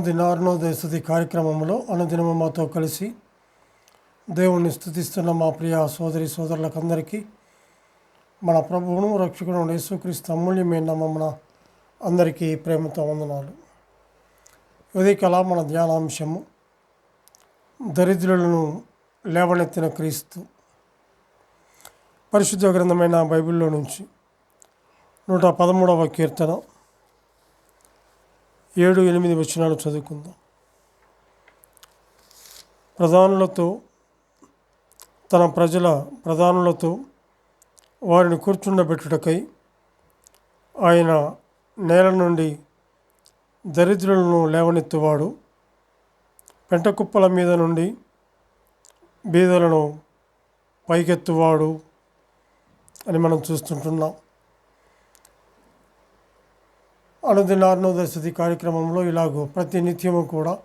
అనుదిన అరుణోదయ స్థుతి కార్యక్రమంలో అనుదినము మాతో కలిసి దేవుణ్ణి స్థుతిస్తున్న మా ప్రియ సోదరి సోదరులకందరికీ మన ప్రభువును రక్షకుడు యేసుక్రీస్తు అమూల్యమైన నామమున అందరికీ ప్రేమతో వందనాలు. ఉదయకల మన ధ్యానాంశము. దరిద్రులను లేవనెత్తిన క్రీస్తు. పరిశుద్ధ గ్రంథమైన బైబిల్లో నుంచి నూట పదమూడవ కీర్తన ఏడు ఎనిమిది వచనాలు చదువుకుందాం. ప్రధానులతో తన ప్రజల ప్రధానులతో వారిని కూర్చుండబెట్టుటకై ఆయన నేల నుండి దరిద్రులను లేవనెత్తువాడు. పెంటకుప్పల మీద నుండి బీదలను పైకెత్తువాడు అని మనం చూస్తుంటున్నాం. అనుదిన అరుణోదయ స్థుతి కార్యక్రమంలో ఇలాగూ ప్రతి నిత్యము కూడా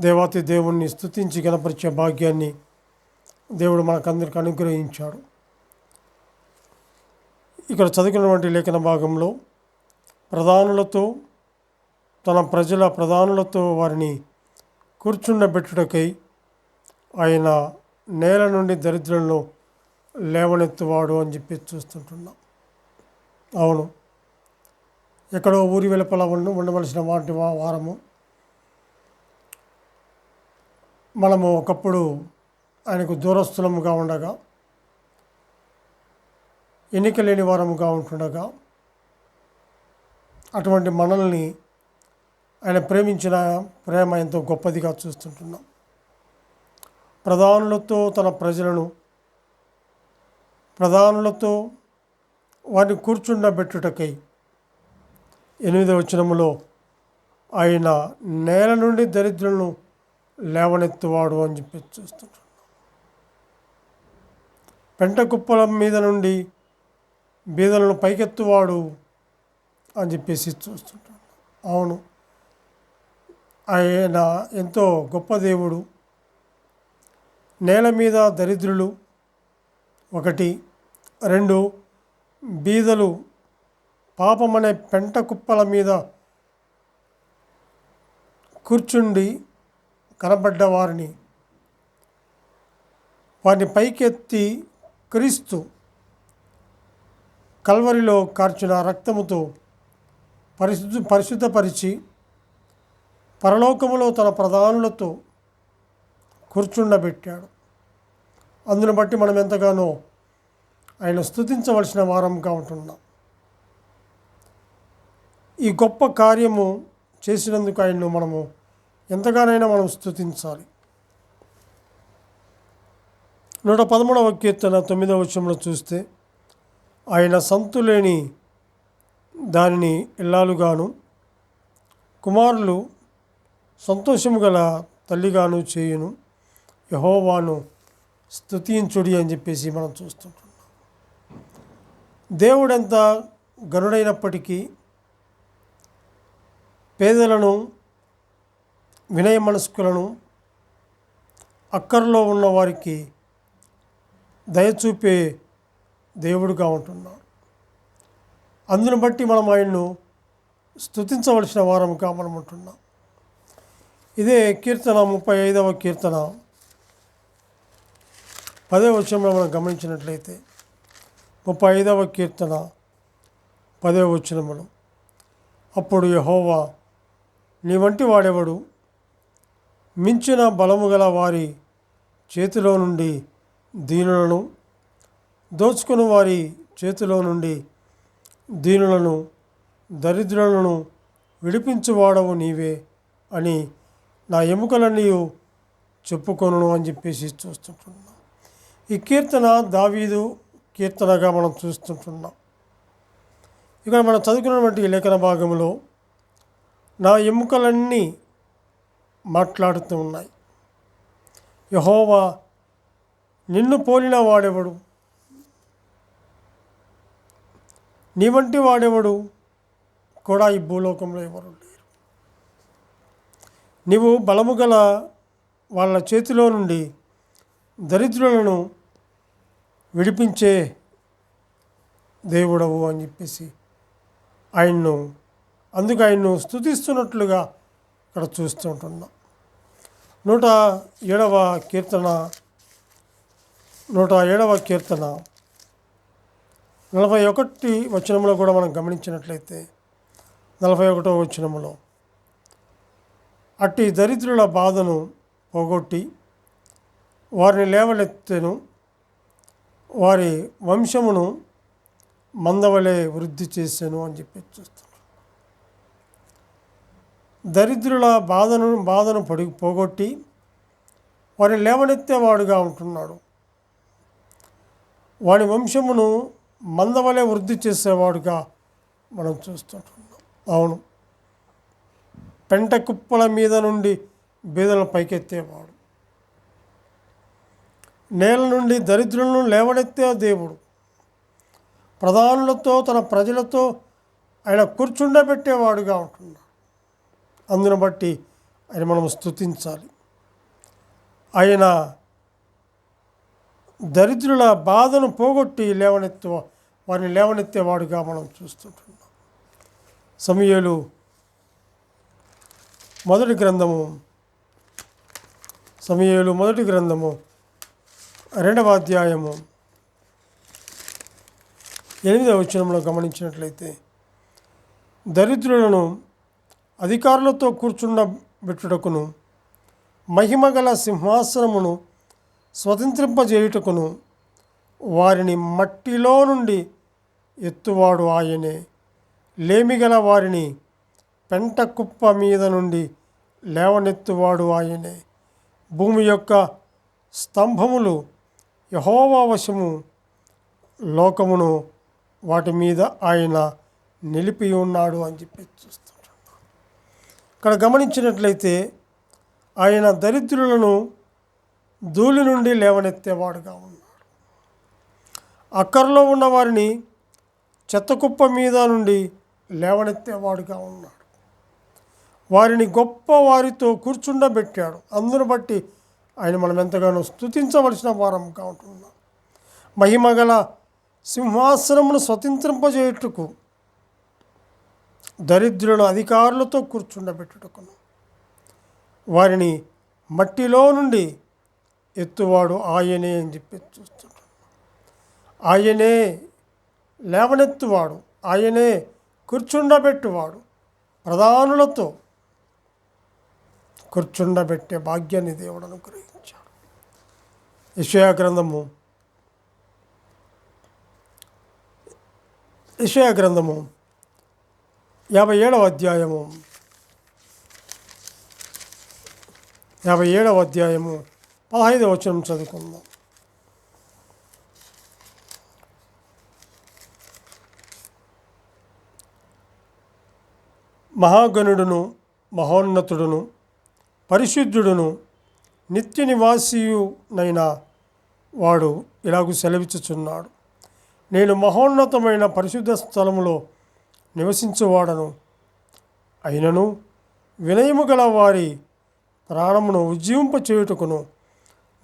దేవాతి దేవుణ్ణి స్థుతించి గణపరిచే భాగ్యాన్ని దేవుడు మనకందరికి అనుగ్రహించాడు. ఇక్కడ చదువుకున్నటువంటి లేఖన భాగంలో ప్రధానులతో తన ప్రజల ప్రధానులతో వారిని కూర్చుండబెట్టుటకై ఆయన నేల నుండి దరిద్రంలో లేవనెత్తువాడు అని చెప్పి చూస్తుంటున్నాం. అవును. ఎక్కడో ఊరి వెలుపల ఉండ ఉండవలసిన వాటి వారము. మనము ఒకప్పుడు ఆయనకు దూరస్థులముగా ఉండగా ఎన్నిక లేని వారముగా ఉంటుండగా అటువంటి మనల్ని ఆయన ప్రేమించిన ప్రేమ ఎంతో గొప్పదిగా చూస్తుంటున్నాం. ప్రధానులతో తన ప్రజలను ప్రధానులతో వారిని కూర్చుండబెట్టుటకై ఎనిమిదవ వచనములో ఆయన నేల నుండి దరిద్రులను లేవనెత్తువాడు అని చెప్పి చూస్తున్నాడు. పెంట కుప్పల మీద నుండి బీదలను పైకెత్తువాడు అని చెప్పేసి చూస్తుంటాడు అవును ఆయన ఎంతో గొప్ప దేవుడు. నేల మీద దరిద్రులు ఒకటి రెండు బీదలు పాపమనే పెంట కుప్పల మీద కూర్చుండి కనబడ్డ వారిని వారిని పైకెత్తి క్రీస్తు కల్వరిలో కార్చిన రక్తముతో పరిశుద్ధ పరిశుద్ధపరిచి పరలోకములో తన ప్రధానులతో కూర్చుండబెట్టాడు. అందును బట్టి మనం ఎంతగానో ఆయన స్థుతించవలసిన వారంగా ఉంటున్నాం. ఈ గొప్ప కార్యము చేసినందుకు ఆయన్ను మనము ఎంతగానైనా మనం స్థుతించాలి నూట పదమూడవ కీర్తన తొమ్మిదవ వచనంలో చూస్తే ఆయన సంతులేని దానిని ఇల్లాలుగాను కుమారులు సంతోషము గల తల్లిగాను చేయును యహోవాను స్థుతించుడి అని చెప్పేసి మనం చూస్తుంటున్నాం. దేవుడెంత గనుడైనప్పటికీ పేదలను వినయ మనస్కులను అక్కర్లో ఉన్న వారికి దయచూపే దేవుడుగా ఉంటున్నాడు అందును బట్టి మనం ఆయన్ను స్తుతించవలసిన వారముగా మనం ఉంటున్నాం. ఇదే కీర్తన ముప్పై ఐదవ కీర్తన. పదే వచనంలో మనం గమనించినట్లయితే ముప్పై ఐదవ కీర్తన పదే వచనములు. అప్పుడు యహోవా నీ వంటి వాడెవడు? మించిన బలము గల వారి చేతిలో నుండి దీనులను దోచుకుని వారి చేతిలో నుండి దీనులను దరిద్రులను విడిపించువాడవు నీవే అని నా ఎముకలన్నీ చెప్పుకొను అని చెప్పేసి చూస్తుంటున్నాం. ఈ కీర్తన దావీదు కీర్తనగా మనం చూస్తుంటున్నాం. ఇక్కడ మనం చదువుకున్నటువంటి లేఖన భాగంలో నా ఎముకలన్నీ మాట్లాడుతూ ఉన్నాయి. యహోవా నిన్ను పోలిన వాడెవడు? నీ వంటి వాడెవడు? కూడా ఈ భూలోకంలో ఎవరు లేరు. నీవు బలము గల వాళ్ళ చేతిలో నుండి దరిద్రులను విడిపించే దేవుడవు అని చెప్పేసి ఆయన్ను అందుకు ఆయన్ను స్థుతిస్తున్నట్లుగా ఇక్కడ చూస్తుంటున్నాం నూట ఏడవ కీర్తన నూట ఏడవ కీర్తన. నలభై ఒకటి వచనంలో కూడా మనం గమనించినట్లయితే నలభై ఒకటో వచనములో అట్టి దరిద్రుల బాధను పోగొట్టి వారిని లేవనెత్తెను వారి వంశమును మందవలే వృద్ధి చేశాను అని చెప్పి చూస్తాం. దరిద్రుల బాధను బాధను పడి పోగొట్టి వారిని లేవనెత్తేవాడుగా ఉంటున్నాడు. వాడి వంశమును మందవలే వృద్ధి చేసేవాడుగా మనం చూస్తుంటున్నాం. అవును. పెంట కుప్పల మీద నుండి బీదలను పైకెత్తేవాడు. నేల నుండి దరిద్రులను లేవనెత్తే దేవుడు. ప్రధానులతో తన ప్రజలతో ఆయన కూర్చుండబెట్టేవాడుగా ఉంటున్నాడు. అందును బట్టి ఆయన మనం స్తుతించాలి. ఆయన దరిద్రుల బాధను పోగొట్టి లేవనెత్తే వారిని లేవనెత్తేవాడుగా మనం చూస్తుంటున్నాం. సమయలు మొదటి గ్రంథము సమయలు మొదటి గ్రంథము రెండవ అధ్యాయము ఎనిమిదవ వచనంలో గమనించినట్లయితే దరిద్రులను అధికారులతో కూర్చుండబెట్టుటకును మహిమగల సింహాసనమును స్వతంత్రింపజేయుటకును వారిని మట్టిలో నుండి ఎత్తువాడు ఆయనే. లేమిగల వారిని పెంట కుప్ప మీద నుండి లేవనెత్తువాడు ఆయనే. భూమి యొక్క స్తంభములు యహోవా వశము లోకమును వాటి మీద ఆయన నిలిపి ఉన్నాడు అని చెప్పి చూస్తుంటాం ఇక్కడ గమనించినట్లయితే ఆయన దరిద్రులను ధూళి నుండి లేవనెత్తేవాడుగా ఉన్నాడు. అక్కర్లో ఉన్న వారిని చెత్తకుప్ప మీద నుండి లేవనెత్తేవాడుగా ఉన్నాడు. వారిని గొప్ప వారితో కూర్చుండబెట్టాడు. అందును బట్టి ఆయన మనం ఎంతగానో స్తుతించవలసిన వారంగా ఉంటున్నాం. మహిమగల సింహాసనమును స్వతంత్రింపజేయుటకు దరిద్రులను అధికారులతో కూర్చుండబెట్టుటకును. వారిని మట్టిలో నుండి ఎత్తువాడు ఆయనే అని చెప్పి చూస్తున్నాడు ఆయనే లేవనెత్తువాడు ఆయనే కూర్చుండబెట్టువాడు ప్రధానులతో కూర్చుండబెట్టే భాగ్యాన్ని దేవుడు అనుగ్రహించాడు. యషయా గ్రంథము యషయా గ్రంథము యాభై ఏడవ అధ్యాయము. యాభై ఏడవ అధ్యాయము. పదహైదవ వచనం చదువుకుందాం. మహాగణుడును మహోన్నతుడును పరిశుద్ధుడును నిత్య నివాసీయునైన వాడు ఇలాగూ సెలవిచ్చుచున్నాడు. నేను మహోన్నతమైన పరిశుద్ధ స్థలములో నివసించువాడను. అయినను వినయము గల వారి ప్రాణమును ఉజ్జీవింపచేయుటకును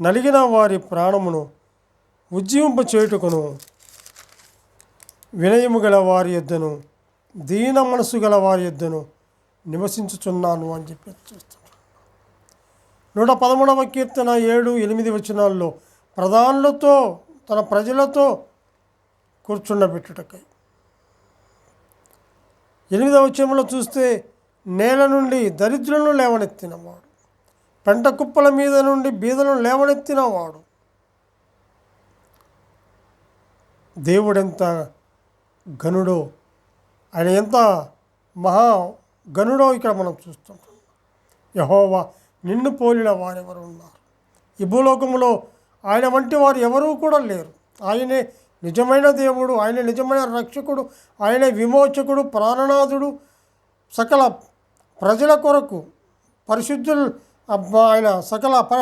నలిగిన వారి ప్రాణమును ఉజ్జీవింపచేయుటకును. వినయము గల వారి యొద్దను దీన మనసు గల వారి యొద్దను నివసించుచున్నాను అని చెప్పి చూస్తున్నాను నూట పదమూడవ కీర్తన ఏడు ఎనిమిది వచనాల్లో ప్రధానులతో తన ప్రజలతో కూర్చుండబెట్టుటకై ఎనిమిదవ వచనంలో చూస్తే నేల నుండి దరిద్రులను లేవనెత్తినవాడు. పెంట కుప్పల మీద నుండి బీదలను లేవనెత్తినవాడు. దేవుడెంత గనుడో ఆయన ఎంత మహా గనుడో ఇక్కడ మనం చూస్తుంటాం. యహోవా నిన్ను పోలిన వారెవరు ఉన్నారు? ఈ భూలోకంలో ఆయన వంటి వారు ఎవరూ కూడా లేరు. ఆయనే నిజమైన దేవుడు ఆయన నిజమైన రక్షకుడు ఆయన విమోచకుడు ప్రాణనాథుడు. సకల ప్రజల కొరకు పరిశుద్ధులు ఆయన సకల ప్ర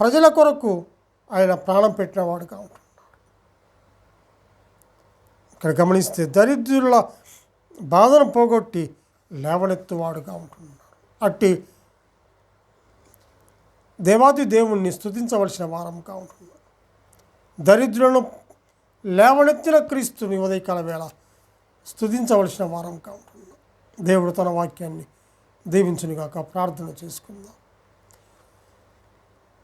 ప్రజల కొరకు ఆయన ప్రాణం పెట్టినవాడుగా ఉంటాడు ఇక్కడ గమనిస్తే దరిద్రుల బాధను పోగొట్టి లేవనెత్తువాడుగా ఉంటున్నాడు అట్టి దేవాది దేవుణ్ణి స్థుతించవలసిన వారంగా ఉంటున్నాడు దరిద్రులను లేవనెత్తిన క్రీస్తుని ఉదయకాల వేళ స్థుతించవలసిన వారంగా కాకుండా దేవుడు తన వాక్యాన్ని దీవించునిగాక ప్రార్థన చేసుకుందాం.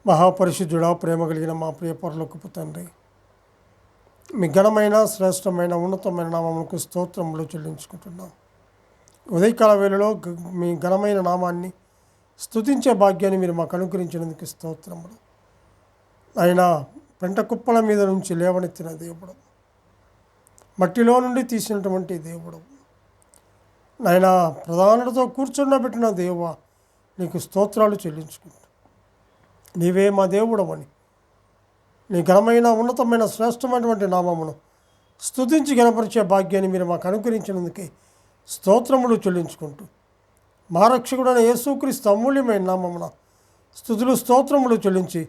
మహాపరిశుద్ధుడా ప్రేమ కలిగిన మా ప్రియ పరలోకపు తండ్రి మీ ఘనమైన శ్రేష్టమైన ఉన్నతమైన నామములకు స్తోత్రములు చెల్లించుకుంటున్నాం. ఉదయకాల వేళలో మీ ఘనమైన నామాన్ని స్తుతించే భాగ్యాన్ని మీరు మాకు అనుగ్రహించినందుకు స్తోత్రములు. ఆయన పెంట కుప్పల మీద నుంచి లేవనెత్తిన దేవుడు. మట్టిలో నుండి తీసినటువంటి దేవుడు. నాయన ప్రధానుడితో కూర్చుండబెట్టిన దేవ నీకు స్తోత్రాలు చెల్లించుకుంటా. నీవే మా దేవుడవని. నీ ఘనమైన ఉన్నతమైన శ్రేష్టమైనటువంటి నామమును స్తుతించి గణపరిచే భాగ్యాన్ని మీరు మాకు అనుగ్రహించినందుకే స్తోత్రములు చెల్లించుకుంటూ. మా రక్షకుడైన యేసుక్రీస్తు అమూల్యమైన నామమున స్థుతులు స్తోత్రములు చెల్లించి